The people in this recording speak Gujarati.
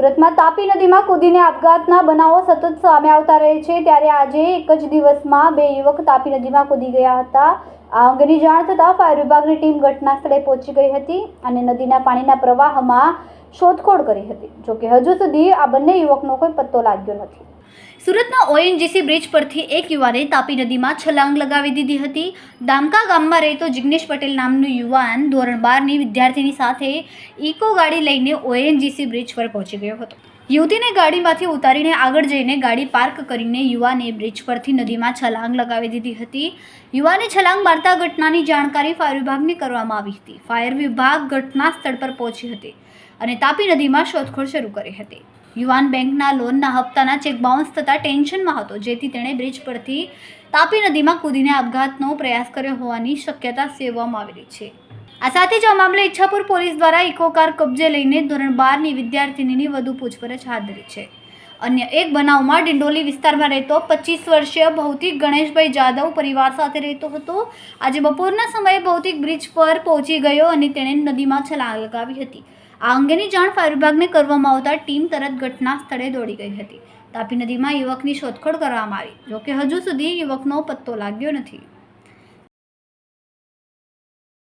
સુરતમાં તાપી નદીમાં કૂદીને આપઘાતના બનાવો સતત સામે આવતા રહે છે. ત્યારે આજે એક જ દિવસમાં બે યુવક તાપી નદીમાં કૂદી ગયા હતા. આ અંગેની જાણ થતાં ફાયર વિભાગની ટીમ ઘટના સ્થળે પહોંચી ગઈ હતી અને નદીના પાણીના પ્રવાહમાં શોધખોળ કરી હતી. જોકે હજુ સુધી આ બંને યુવકનો કોઈ પત્તો લાગ્યો નથી. સુરતના ઓએનજીસી બ્રિજ પરથી એક યુવાને તાપી નદીમાં છલાંગ લગાવી દીધી હતી. દામકા ગામમાં રહેતો જિગ્નેશ પટેલ નામનો યુવાન ધોરણ બારની વિદ્યાર્થીની સાથે ઇકો ગાડી લઈને ઓએનજીસી બ્રિજ પર પહોંચી ગયો હતો. યુવતીને ગાડીમાંથી ઉતારીને આગળ જઈને ગાડી પાર્ક કરીને યુવાને બ્રિજ પરથી નદીમાં છલાંગ લગાવી દીધી હતી. યુવાને છલાંગ મારતા ઘટનાની જાણકારી ફાયર વિભાગને કરવામાં આવી હતી. ફાયર વિભાગ ઘટના સ્થળ પર પહોંચી હતી અને તાપી નદીમાં શોધખોળ શરૂ કરી હતી. યુવાન બેંકના લોનના હપ્તાના ચેક બાઉન્સ થતાં ટેન્શનમાં હતો, જેથી તેણે બ્રિજ પરથી તાપી નદીમાં કૂદીને આપઘાતનો પ્રયાસ કર્યો હોવાની શક્યતા સેવવામાં આવેલી છે. આ સાથે જ આ મામલે ઈચ્છાપુર પોલીસ દ્વારા ઇકો કાર કબજે લઈને ધોરણ બારની વિદ્યાર્થિનીની વધુ પૂછપરછ હાથ ધરી છે. અન્ય એક બનાવમાં ડિંડોલી વિસ્તારમાં રહેતો પચીસ વર્ષીય ભૌતિક ગણેશભાઈ જાદવ પરિવાર સાથે રહેતો હતો. આજે બપોરના સમયે ભૌતિક બ્રિજ પર પહોંચી ગયો અને તેણે નદીમાં છલાંગ લગાવી હતી. આ અંગેની જાણ ફાયર વિભાગને કરવામાં આવતા ટીમ તરત ઘટના સ્થળે દોડી ગઈ હતી. તાપી નદીમાં યુવકની શોધખોળ કરવામાં આવી, જોકે હજુ સુધી યુવકનો પત્તો લાગ્યો નથી.